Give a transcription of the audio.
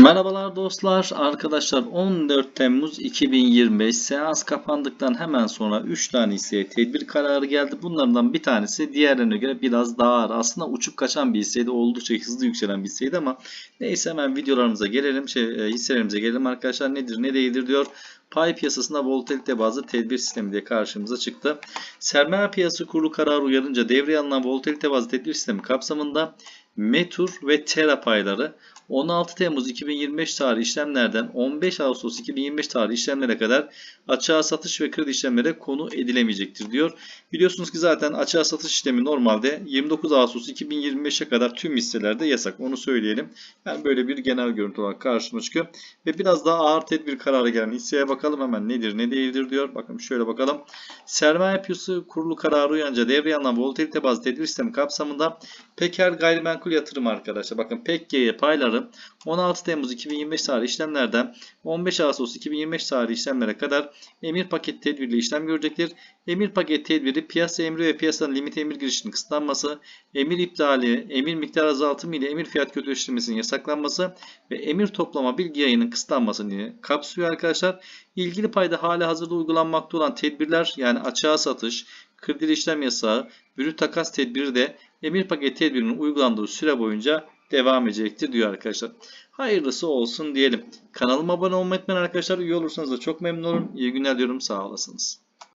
Merhabalar dostlar, arkadaşlar 14 Temmuz 2025 seans kapandıktan hemen sonra 3 tane hisseye tedbir kararı geldi. Bunlardan bir tanesi diğerlerine göre biraz daha ağır. Aslında uçup kaçan bir hisseydi, oldukça hızlı yükselen bir hisseydi ama neyse hemen videolarımıza gelelim, şey, e, hisselerimize gelelim arkadaşlar. Nedir ne değildir diyor. Pay piyasasında volatilite bazlı tedbir sistemi diye karşımıza çıktı. Sermaye piyasası kurulu kararı uyarınca devreye alınan volatilite bazlı tedbir sistemi kapsamında Metur ve Tera payları 16 Temmuz 2025 tarih işlemlerden 15 Ağustos 2025 tarih işlemlere kadar açığa satış ve kredi işlemlere konu edilemeyecektir diyor. Biliyorsunuz ki zaten açığa satış işlemi normalde 29 Ağustos 2025'e kadar tüm hisselerde yasak. Onu söyleyelim. Yani böyle bir genel görüntü olarak karşıma çıkıyor. Ve biraz daha ağır tedbir kararı gelen hisseye bakalım hemen nedir ne değildir diyor. Bakın şöyle bakalım. Sermaye piyasası kurulu kararı uyanınca devreye alınan volatilite bazlı tedbir sistemi kapsamında Peker gayrimenkul yatırım arkadaşlar. Bakın PEKG'ye payları 16 Temmuz 2025 tarih işlemlerden 15 Ağustos 2025 tarih işlemlere kadar emir paket tedbiriyle işlem görecektir. Emir paket tedbiri piyasa emri ve piyasanın limit emir girişinin kısıtlanması, emir iptali, emir miktar azaltımı ile emir fiyat kötüleştirmesinin yasaklanması ve emir toplama bilgi yayının kısıtlanmasını kapsıyor arkadaşlar. İlgili payda hali hazırda uygulanmakta olan tedbirler yani açığa satış, kredili işlem yasağı, brüt takas tedbiri de emir paket tedbirinin uygulandığı süre boyunca devam edecektir diyor arkadaşlar. Hayırlısı olsun diyelim. Kanalıma abone olmayı unutmayın arkadaşlar. Üye olursanız da çok memnun olurum. İyi günler diyorum. Sağ olasınız.